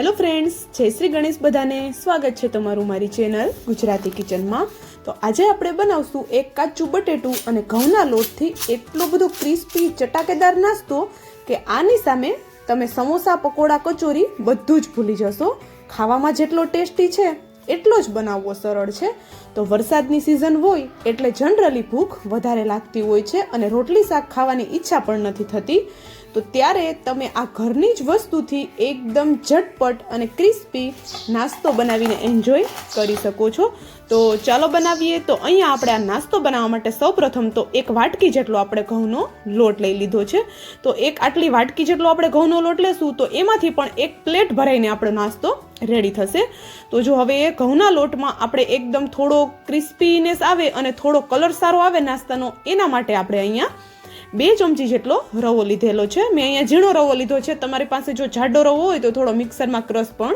Hello friends જય શ્રી ગણેશ બધાને. સ્વાગત છે તમારું મારી ચેનલ ગુજરાતી કિચનમાં તો આજે આપણે બનાવશું એક કાચું બટેટું અને ઘઉંના લોટથી એટલો બધો ક્રિસ્પી ચટાકેદાર નાસ્તો કે આની સામે તમે સમોસા, પકોડા, કચોરી બધું જ ભૂલી જશો. ખાવામાં જેટલો ટેસ્ટી છે, એટલો જ બનાવવો સરળ છે. તો વરસાદની સિઝન હોય એટલે જનરલી ભૂખ વધારે લાગતી હોય છે અને રોટલી શાક ખાવાની ઈચ્છા પણ નથી થતી. તો ત્યારે તમે આ ઘરની જ વસ્તુથી એકદમ ઝટપટ અને ક્રિસ્પી નાસ્તો બનાવીને એન્જોય કરી શકો છો. તો ચાલો બનાવીએ. તો અહીંયા આપણે આ નાસ્તો બનાવવા માટે સૌપ્રથમ તો એક વાટકી જેટલો આપણે ઘઉંનો લોટ લઈ લીધો છે. તો એક આટલી વાટકી જેટલો આપણે ઘઉંનો લોટ લેશું તો એમાંથી પણ એક પ્લેટ ભરાઈને આપણો નાસ્તો રેડી થશે. તો જો હવે એ ઘઉંના લોટમાં આપણે એકદમ થોડો ક્રિસ્પીનેસ આવે અને થોડો કલર સારો આવે નાસ્તાનો, એના માટે આપણે અહીંયા બે ચમચી જેટલો રવો લીધેલો છે. મેં અહીંયા ઝીણો રવો લીધો છે. તમારી પાસે જો જાડો રવો હોય તો થોડો મિક્સરમાં ક્રશ પણ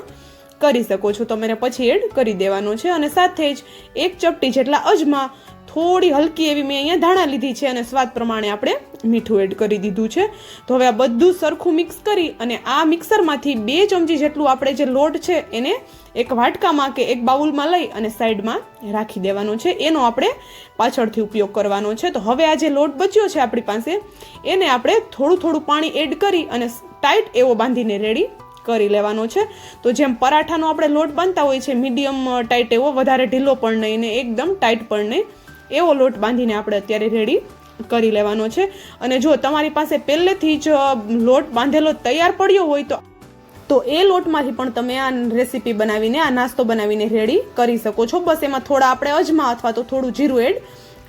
કરી શકો છો. તમે પછી એડ કરી દેવાનો છે. અને સાથે જ એક ચપટી જેટલા અજમા થોડી હલકી એવી મેં અહીંયા ધાણા લીધી છે અને સ્વાદ પ્રમાણે આપણે મીઠું એડ કરી દીધું છે. તો હવે આ બધું સરખું મિક્સ કરી અને આ મિક્સરમાંથી બે ચમચી જેટલું આપણે જે લોટ છે એને એક વાટકામાં કે એક બાઉલમાં લઈ અને સાઈડમાં રાખી દેવાનો છે. એનો આપણે પાછળથી ઉપયોગ કરવાનો છે. તો હવે આ જે લોટ બચ્યો છે આપણી પાસે, એને આપણે થોડું થોડું પાણી એડ કરી અને ટાઈટ એવો બાંધીને રેડી કરી લેવાનો છે. તો જેમ પરાઠાનો આપણે લોટ બાંધતા હોય છે, મીડિયમ ટાઈટ એવો, વધારે ઢીલો પણ નહીં ને એકદમ ટાઈટ પણ નહીં. એવો લોટ બાંધીને આપણે અત્યારે રેડી કરી લેવાનો છે. અને જો તમારી પાસે પહેલેથી જ લોટ બાંધેલો તૈયાર પડ્યો હોય તો તો એ લોટમાંથી પણ તમે આ રેસીપી બનાવીને, આ નાસ્તો બનાવીને રેડી કરી શકો છો. બસ એમાં થોડા આપણે અજમા અથવા તો થોડું જીરું એડ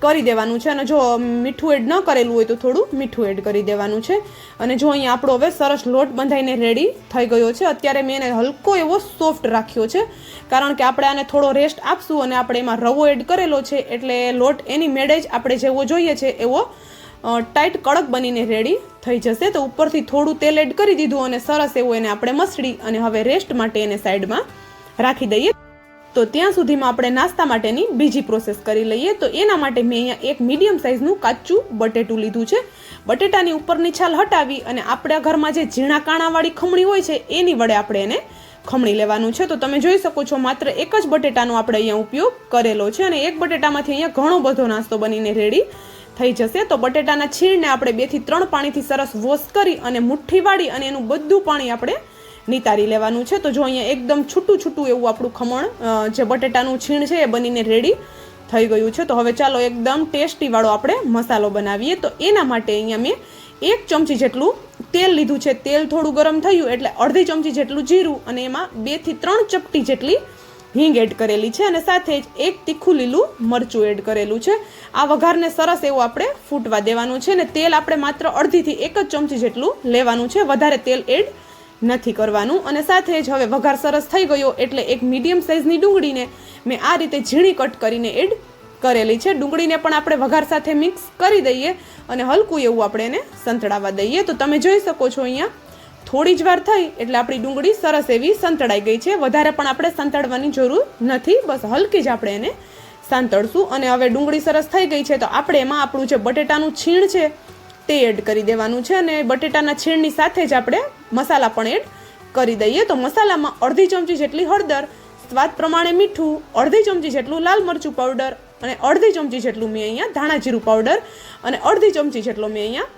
કરી દેવાનું છે અને જો મીઠું એડ ન કરેલું હોય તો થોડું મીઠું એડ કરી દેવાનું છે. અને જો અહીં આપણો હવે સરસ લોટ બંધાઈને રેડી થઈ ગયો છે. અત્યારે મેં એને હલકો એવો સોફ્ટ રાખ્યો છે. કારણ કે આપણે આને થોડો રેસ્ટ આપશું અને આપણે એમાં રવો એડ કરેલો છે એટલે લોટ એની મેળે જ આપણે જેવો જોઈએ છે એવો ટાઈટ કડક બનીને રેડી થઈ જશે. તો ઉપરથી થોડું તેલ એડ કરી દીધું અને સરસ એવું એને આપણે મસળી અને હવે રેસ્ટ માટે એને સાઈડમાં રાખી દઈએ. તો ત્યાં સુધીમાં આપણે નાસ્તા માટેની બીજી પ્રોસેસ કરી લઈએ. તો એના માટે મેં અહીંયા એક મીડિયમ સાઇઝનું કાચું બટેટું લીધું છે. બટેટાની ઉપરની છાલ હટાવી અને આપણા ઘરમાં જે ઝીણા કાણાવાળી ખમણી હોય છે, એની વડે આપણે એને ખમણી લેવાનું છે. તો તમે જોઈ શકો છો, માત્ર એક જ બટેટાનો આપણે અહીંયા ઉપયોગ કરેલો છે અને એક બટેટામાંથી અહીંયા ઘણો બધો નાસ્તો બનીને રેડી થઈ જશે. તો બટેટાના છીણને આપણે બેથી ત્રણ પાણીથી સરસ વોશ કરી અને મુઠ્ઠી વાળી અને એનું બધું પાણી આપણે નિતારી લેવાનું છે. તો જો અહીંયા એકદમ છૂટું છૂટું એવું આપણું ખમણ જે બટેટાનું છીણ છે એ બનીને રેડી થઈ ગયું છે. તો હવે ચાલો એકદમ ટેસ્ટીવાળો આપણે મસાલો બનાવીએ. તો એના માટે અહીંયા મેં એક ચમચી જેટલું તેલ લીધું છે. તેલ થોડું ગરમ થયું એટલે અડધી ચમચી જેટલું જીરું અને એમાં બેથી ત્રણ ચપટી જેટલી હિંગ એડ કરેલી છે અને સાથે જ એક તીખું લીલું મરચું એડ કરેલું છે. આ વઘારને સરસ એવું આપણે ફૂટવા દેવાનું છે અને તેલ આપણે માત્ર અડધીથી એક જ ચમચી જેટલું લેવાનું છે. વધારે તેલ એડ નથી કરવાનું. અને સાથે જ હવે વઘાર સરસ થઈ ગયો એટલે એક મીડિયમ સાઇઝની ડુંગળીને મેં આ રીતે ઝીણી કટ કરીને એડ કરેલી છે. ડુંગળીને પણ આપણે વઘાર સાથે મિક્સ કરી દઈએ અને હલકું એવું આપણે એને સંતળાવા દઈએ. તો તમે જોઈ શકો છો અહીંયા થોડી જ વાર થઈ એટલે આપણી ડુંગળી સરસ એવી સંતળાઈ ગઈ છે. વધારે પણ આપણે સંતળવાની જરૂર નથી. બસ હલકી જ આપણે એને સાંતળશું. અને હવે ડુંગળી સરસ થઈ ગઈ છે. તો આપણે એમાં આપણું જે બટેટાનું છીણ છે તે એડ કરી દેવાનું છે અને બટેટાના છીણની સાથે જ આપણે મસાલા પણ એડ કરી દઈએ. તો મસાલામાં અડધી ચમચી જેટલી હળદર, સ્વાદ પ્રમાણે મીઠું, અડધી ચમચી જેટલું લાલ મરચું પાવડર અને અડધી ચમચી જેટલું મેં અહીંયા ધાણા જીરું પાવડર અને અડધી ચમચી જેટલો મેં અહીંયા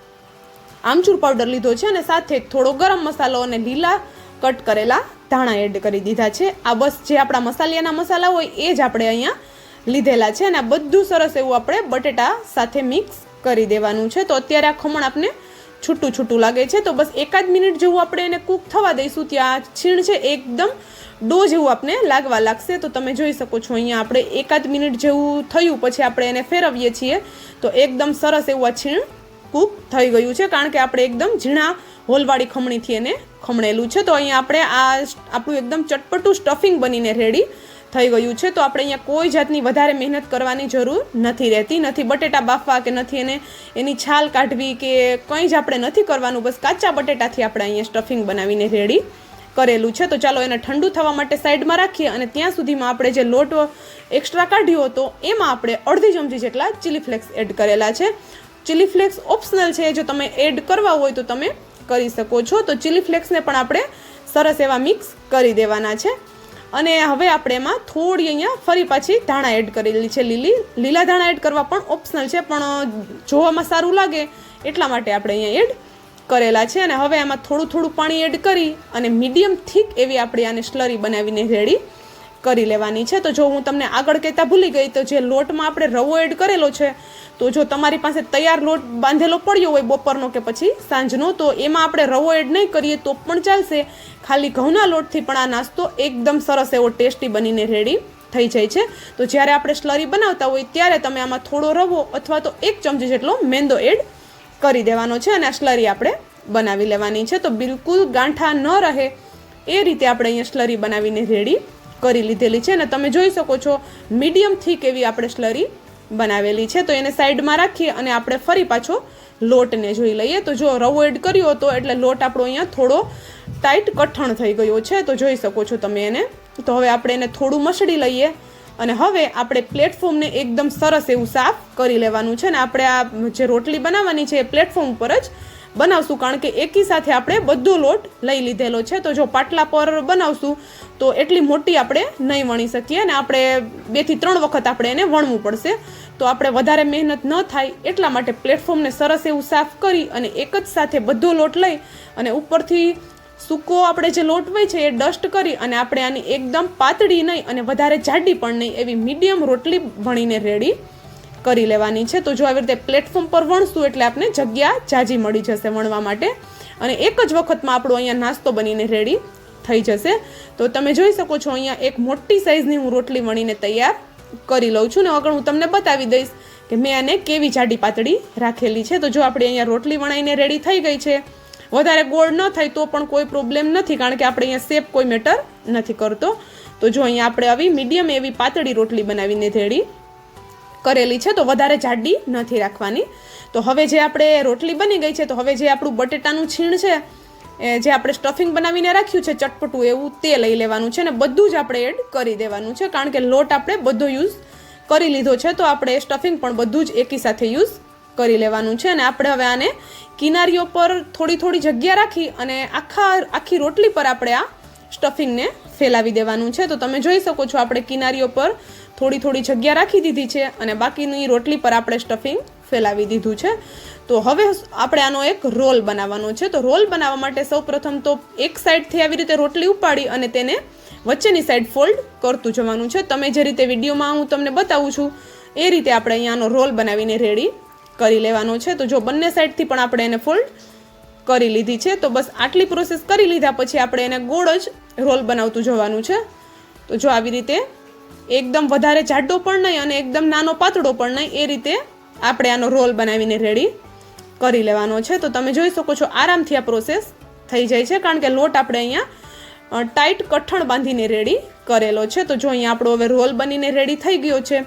આમચૂર પાવડર લીધો છે અને સાથે થોડો ગરમ મસાલો અને લીલા કટ કરેલા ધાણા એડ કરી દીધા છે. આ બસ જે આપણા મસાલિયાના મસાલા હોય એ જ આપણે અહીંયા લીધેલા છે અને આ બધું સરસ એવું આપણે બટેટા સાથે મિક્સ કરી દેવાનું છે. તો અત્યારે આ ખમણ આપને છૂટું છૂટું લાગે છે. તો બસ એકાદ મિનિટ જેવું આપણે એને કૂક થવા દઈશું. ત્યાં છીણ છે એકદમ ડો જેવું આપને લાગવા લાગશે. તો તમે જોઈ શકો છો અહીંયા આપણે એકાદ મિનિટ જેવું થયું. પછી આપણે એને ફેરવીએ છીએ. તો એકદમ સરસ એવું આ છીણ કૂક થઈ ગયું છે. કારણ કે આપણે એકદમ ઝીણા હોલવાળી ખમણીથી એને ખમણેલું છે. તો અહીંયા આપણે આ આપણું એકદમ ચટપટું સ્ટફિંગ બનીને રેડી થઈ ગયું છે, તો આપણે અહીંયા કોઈ જાતની વધારે મહેનત કરવાની જરૂર નથી રહેતી. નથી બટેટા બાફવા કે નથી એને એની છાલ કાઢવી કે કંઈ જ આપણે નથી કરવાનું, બસ કાચા બટેટાથી આપણે અહીંયા સ્ટફિંગ બનાવીને રેડી કરેલું છે. તો ચાલો એને ઠંડુ થવા માટે સાઈડમાં રાખીએ અને ત્યાં સુધીમાં આપણે જે લોટ એક્સ્ટ્રા કાઢ્યો હતો, એમાં આપણે અડધી ચમચી જેટલા ચીલી ફ્લેક્સ એડ કરેલા છે. ચીલી ફ્લેક્સ ઓપ્શનલ છે, જો તમે એડ કરવા હોય તો તમે કરી શકો છો. તો ચીલી ફ્લેક્સને પણ આપણે સરસ એવા મિક્સ કરી દેવાના છે. અને હવે આપણે એમાં થોડી અહીંયા ફરી પાછી ધાણા એડ કરેલી છે લીલી. લીલા ધાણા એડ કરવા પણ ઓપ્શનલ છે, પણ જોવામાં સારું લાગે એટલા માટે આપણે અહીંયા એડ કરેલા છે. અને હવે આમાં થોડું થોડું પાણી એડ કરી અને મીડિયમ થીક એવી આપણે આને સ્લરી બનાવીને રેડી કરી લેવાની છે. તો જો હું તમને આગળ કહેતા ભૂલી ગઈ, તો જે લોટમાં આપણે રવો એડ કરેલો છે, તો જો તમારી પાસે તૈયાર લોટ બાંધેલો પડ્યો હોય બપોરનો કે પછી સાંજનો, તો એમાં આપણે રવો એડ નહીં કરીએ તો પણ ચાલશે. ખાલી ઘઉંના લોટથી પણ આ નાસ્તો એકદમ સરસ એવો ટેસ્ટી બનીને રેડી થઈ જાય છે. તો જ્યારે આપણે સ્લરી બનાવતા હોય ત્યારે તમે આમાં થોડો રવો અથવા તો એક ચમચી જેટલો મેંદો એડ કરી દેવાનો છે અને આ સ્લરી આપણે બનાવી લેવાની છે. તો બિલકુલ ગાંઠા ન રહે. એ રીતે આપણે અહીંયા સ્લરી બનાવીને રેડી કરી લીધેલી છે અને તમે જોઈ શકો છો મીડિયમ થીક એવી આપણે સ્લરી બનાવેલી છે. તો એને સાઈડમાં રાખીએ અને આપણે ફરી પાછો લોટને જોઈ લઈએ. તો જો રવો એડ કર્યો હતો એટલે લોટ આપણો અહીંયા થોડો ટાઈટ કઠણ થઈ ગયો છે. તો જોઈ શકો છો તમે એને. તો હવે આપણે એને થોડું મસળી લઈએ અને હવે આપણે પ્લેટફોર્મને એકદમ સરસ એવું સાફ કરી લેવાનું છે. ને આપણે આ જે રોટલી બનાવવાની છે એ પ્લેટફોર્મ પર જ બનાવશું, કારણ કે એકી સાથે આપણે બધો લોટ લઈ લીધેલો છે. તો જો પાટલા પર બનાવશું, તો એટલી મોટી આપણે નહીં વણી શકીએ અને આપણે બેથી ત્રણ વખત આપણે એને વણવું પડશે. તો આપણે વધારે મહેનત ન થાય, એટલા માટે પ્લેટફોર્મને સરસ એવું સાફ કરી અને એક જ સાથે બધો લોટ લઈ અને ઉપરથી સૂકો આપણે જે લોટ હોય છે એ ડસ્ટ કરી અને આપણે આની એકદમ પાતળી નહીં અને વધારે જાડી પણ નહીં, એવી મીડિયમ રોટલી વણીને રેડી કરી લેવાની છે. તો જો આવી રીતે પ્લેટફોર્મ પર વણશું એટલે આપણે જગ્યા જાજી મળી જશે વણવા માટે. અને એક જ વખતમાં આપણો અહીંયા નાસ્તો બનીને રેડી થઈ જશે. તો તમે જોઈ શકો છો અહીંયા એક મોટી સાઇઝની હું રોટલી વણીને તૈયાર કરી લઉં છું. ને આગળ હું તમને બતાવી દઈશ કે મેં આને કેવી જાડી પાતળી રાખેલી છે. તો જો આપણે અહીંયા રોટલી વણાઈને રેડી થઈ ગઈ છે. વધારે ગોળ ન થાય તો પણ કોઈ પ્રોબ્લેમ નથી, કારણ કે આપણે અહીંયા શેપ કોઈ મેટર નથી કરતો. તો જો અહીંયા આપણે આવી મીડિયમ એવી પાતળી રોટલી બનાવીને રેડી કરેલી છે, તો વધારે જાડી નથી રાખવાની. તો હવે જે આપણે રોટલી બની ગઈ છે, તો હવે જે આપણું બટેટાનું છીણ છે, એ જે આપણે સ્ટફિંગ બનાવીને રાખ્યું છે, ચટપટું એવું તે લઈ લેવાનું છે ને બધું જ આપણે એડ કરી દેવાનું છે, કારણ કે લોટ આપણે બધો યુઝ કરી લીધો છે, તો આપણે સ્ટફિંગ પણ બધું જ એકી સાથે યુઝ કરી લેવાનું છે. અને આપણે હવે આને કિનારીઓ પર થોડી થોડી જગ્યા રાખી અને આખા, આખી રોટલી પર આપણે આ સ્ટફિંગને ફેલાવી દેવાનું છે. તો તમે જોઈ શકો છો, આપણે કિનારીઓ પર થોડી થોડી જગ્યા રાખી દીધી છે અને બાકીની રોટલી પર આપણે સ્ટફિંગ ફેલાવી દીધું છે. તો હવે આપણે આનો એક રોલ બનાવવાનો છે. તો રોલ બનાવવા માટે સૌપ્રથમ તો એક સાઈડથી આવી રીતે રોટલી ઉપાડી અને તેને વચ્ચેની સાઈડ ફોલ્ડ કરતું જવાનું છે. તમે જે રીતે વિડીયોમાં હું તમને બતાવું છું, એ રીતે આપણે અહીંયાનો રોલ બનાવીને રેડી કરી લેવાનો છે. તો જો બંને સાઈડથી પણ આપણે એને ફોલ્ડ કરી લીધી છે, તો બસ આટલી પ્રોસેસ કરી લીધા પછી આપણે એને ગોળ જ રોલ બનાવતું જવાનું છે. તો જો આવી રીતે એકદમ વધારે જાડો પણ નહીં અને એકદમ નાનો પાતળો પણ નહીં, એ રીતે આપણે આનો રોલ બનાવીને રેડી કરી લેવાનો છે. તો તમે જોઈ શકો છો આરામથી આ પ્રોસેસ થઈ જાય છે, કારણ કે લોટ આપણે અહીંયા ટાઈટ કઠણ બાંધીને રેડી કરેલો છે. તો જો અહીંયા આપણો હવે રોલ બનીને રેડી થઈ ગયો છે,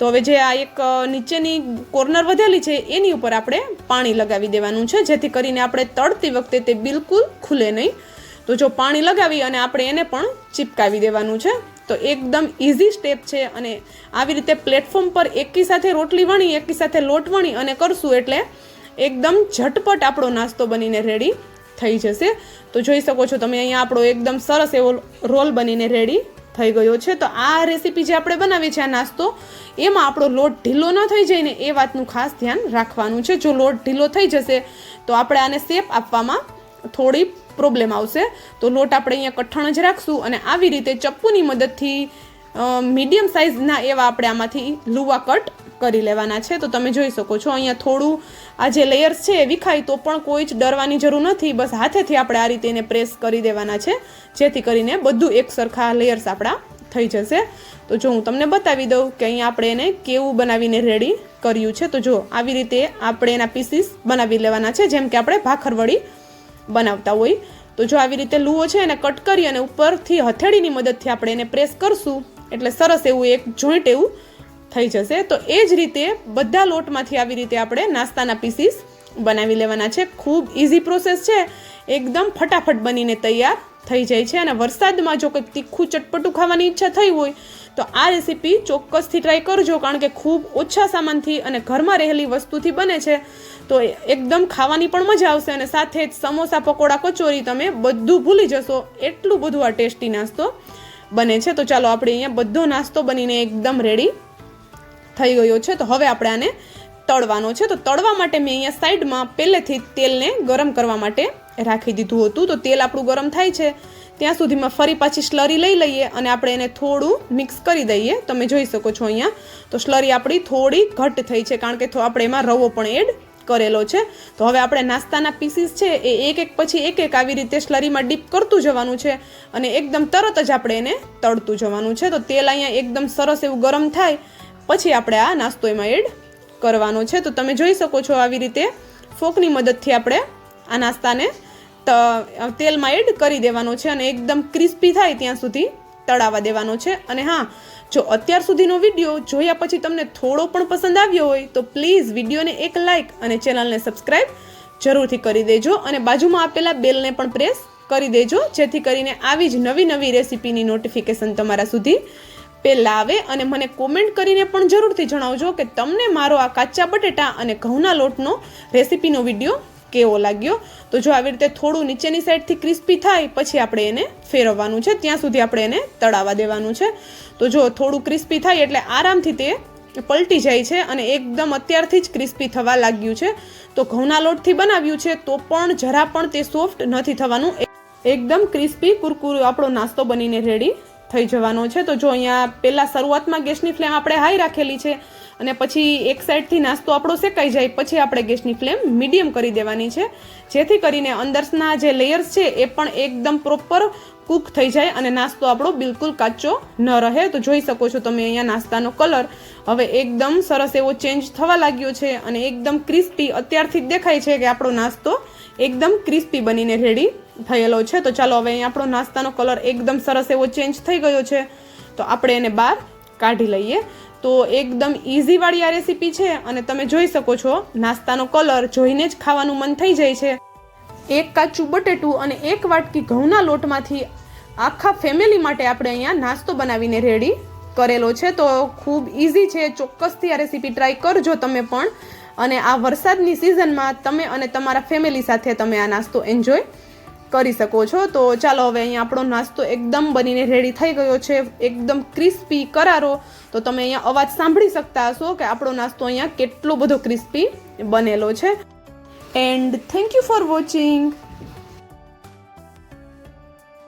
તો હવે જે આ એક નીચેની કોર્નર વધેલી છે, એની ઉપર આપણે પાણી લગાવી દેવાનું છે, જેથી કરીને આપણે તળતી વખતે તે બિલકુલ ખુલે નહીં. તો જો પાણી લગાવી અને આપણે એને પણ ચીપકાવી દેવાનું છે. તો એકદમ ઇઝી સ્ટેપ છે અને આવી રીતે પ્લેટફોર્મ પર એકી સાથે રોટલી વણી, એકી સાથે લોટ વણી અને કરશું એટલે એકદમ ઝટપટ આપણો નાસ્તો બનીને રેડી થઈ જશે. તો જોઈ શકો છો તમે અહીંયા આપણો એકદમ સરસ એવો રોલ બનીને રેડી થઈ ગયો છે. તો આ રેસીપી જે આપણે બનાવી છે આ નાસ્તો, એમાં આપણો લોટ ઢીલો ન થઈ જાય ને એ વાતનું ખાસ ધ્યાન રાખવાનું છે. જો લોટ ઢીલો થઈ જશે, તો આપણે આને શેપ આપવામાં થોડી પ્રોબ્લેમ આવશે, તો લોટ આપણે અહીંયા કઠણ જ રાખશું અને આવી રીતે ચપ્પુની મદદથી મીડિયમ સાઇઝના એવા આપણે આમાંથી લુવા કટ કરી લેવાના છે. તો તમે જોઈ શકો છો, અહીંયા થોડું આ જે લેયર્સ છે એ વિખાય તો પણ કોઈ જ ડરવાની જરૂર નથી. બસ હાથેથી આપણે આ રીતે એને પ્રેસ કરી દેવાના છે, જેથી કરીને બધું એક સરખા લેયર્સ આપણા થઈ જશે. તો જો હું તમને બતાવી દઉં કે અહીંયા આપણે એને કેવું બનાવીને રેડી કર્યું છે. તો જો, આવી રીતે આપણે એના પીસીસ બનાવી લેવાના છે, જેમ કે આપણે ભાખરવડી બનાવતા હોય, તો જો આવી રીતે લુઓ છે એને કટ કરી અને ઉપરથી હથેળીની મદદથી આપણે એને પ્રેસ કરશું, એટલે સરસ એવું એક જોઈન્ટ એવું થઈ જશે. તો એ જ રીતે બધા લોટમાંથી આવી રીતે આપણે નાસ્તાના પીસીસ બનાવી લેવાના છે. ખૂબ ઇઝી પ્રોસેસ છે. એકદમ ફટાફટ બનીને તૈયાર થઈ જાય છે. અને વરસાદમાં જો કંઈક તીખું ચટપટું ખાવાની ઈચ્છા થઈ હોય, તો આ રેસીપી ચોક્કસથી ટ્રાય કરજો, કારણ કે ખૂબ ઓછા સામાનથી અને ઘરમાં રહેલી વસ્તુથી બને છે. તો એકદમ ખાવાની પણ મજા આવશે અને સાથે જ સમોસા પકોડા કચોરી તમે બધું ભૂલી જશો. એટલું બધું આ ટેસ્ટી નાસ્તો બને છે. તો ચાલો આપણે અહીંયા બધો નાસ્તો બનીને એકદમ રેડી થઈ ગયો છે. તો હવે આપણે આને તળવાનો છે. તો તળવા માટે મેં અહીંયા સાઈડમાં પહેલેથી તેલને ગરમ કરવા માટે રાખી દીધું હતું. તો તેલ આપણું ગરમ થાય છે. ત્યાં સુધીમાં ફરી પાછી સ્લરી લઈ લઈએ અને આપણે એને થોડું મિક્સ કરી દઈએ. તમે જોઈ શકો છો અહીંયા. તો સ્લરી આપણી થોડી ઘટ થઈ છે. કારણ કે આપણે એમાં રવો પણ એડ કરેલો છે. તો હવે આપણે નાસ્તાના પીસીસ છે એ એક એક પછી એક એક આવી રીતે સ્લરીમાં ડીપ કરતું જવાનું છે અને એકદમ તરત જ આપણે એને તળતું જવાનું છે. તો તેલ અહીંયા એકદમ સરસ એવું ગરમ થાય, પછી આપણે આ નાસ્તો એમાં એડ કરવાનો છે. તો તમે જોઈ શકો છો આવી રીતે ફોકની મદદથી આપણે આ નાસ્તાને તેલમાં એડ કરી દેવાનો છે અને એકદમ ક્રિસ્પી થાય ત્યાં સુધી તળાવા દેવાનો છે. અને હા, જો અત્યાર સુધીનો વીડિયો જોયા પછી તમને થોડો પણ પસંદ આવ્યો હોય, તો પ્લીઝ વિડીયોને એક લાઇક અને ચેનલને સબસ્ક્રાઈબ જરૂરથી કરી દેજો. અને બાજુમાં આપેલા બેલને પણ પ્રેસ કરી દેજો, જેથી કરીને આવી જ નવી નવી રેસિપીની નોટિફિકેશન તમારા સુધી પહેલાં આવે. અને મને કોમેન્ટ કરીને પણ જરૂરથી જણાવજો કે તમને મારો આ કાચા બટેટા અને ઘઉંના લોટનો રેસિપીનો વીડિયો કેવો લાગ્યો? તો જો આવી રીતે થોડું નીચેની સાઈડથી ક્રિસ્પી થાય, પછી આપણે એને ફેરવવાનું છે. ત્યાં સુધી આપણે એને તળાવવા દેવાનું છે. તો જો થોડું ક્રિસ્પી થાય એટલે આરામથી તે પલટી જાય છે અને એકદમ અત્યારથી જ ક્રિસ્પી થવા લાગ્યું છે. તો ઘઉંના લોટથી બનાવ્યું છે, તો પણ જરા પણ તે સોફ્ટ નથી થવાનું. એકદમ ક્રિસ્પી, કુરકુર આપણો નાસ્તો બનીને રેડી થઈ જવાનો છે. તો જો અહીંયા પહેલાં શરૂઆતમાં ગેસની ફ્લેમ આપણે હાઈ રાખેલી છે અને પછી એક સાઈડથી નાસ્તો આપણો શેકાઈ જાય, પછી આપણે ગેસની ફ્લેમ મીડિયમ કરી દેવાની છે. જેથી કરીને અંદરના જે લેયર્સ છે એ પણ એકદમ પ્રોપર કૂક થઈ જાય અને નાસ્તો આપણો બિલકુલ કાચો ન રહે. તો જોઈ શકો છો તમે અહીંયા નાસ્તાનો કલર. હવે એકદમ સરસ એવો ચેન્જ થવા લાગ્યો છે અને એકદમ ક્રિસ્પી અત્યારથી જ દેખાય છે કે આપણો નાસ્તો એકદમ ક્રિસ્પી બનીને રેડી થયેલો છે. તો ચાલો હવે અહીંયા આપણો નાસ્તાનો કલર એકદમ સરસ એવો ચેન્જ થઈ ગયો છે. તો આપણે એને બહાર કાઢી લઈએ. તો એકદમ ઇઝીવાળી આ રેસીપી છે અને તમે જોઈ શકો છો, નાસ્તાનો કલર જોઈને જ ખાવાનું મન થઈ જાય છે. એક કાચું બટેટું અને એક વાટકી ઘઉંના લોટમાંથી આખા ફેમિલી માટે આપણે અહીંયા નાસ્તો બનાવીને રેડી કરેલો છે. તો ખૂબ ઇઝી છે. ચોક્કસથી આ રેસીપી ટ્રાય કરજો તમે પણ. અને આ વરસાદની સિઝનમાં તમે અને તમારા ફેમિલી સાથે તમે આ નાસ્તો એન્જોય કરી શકો છો. તો ચાલો હવે અહીંયા આપણો નાસ્તો એકદમ બનીને રેડી થઈ ગયો છે. એકદમ ક્રિસ્પી કરારો. તો તમે અહીંયા અવાજ સાંભળી શકતા હશો કે આપણો નાસ્તો અહીંયા કેટલો બધો ક્રિસ્પી બનેલો છે. And thank you for watching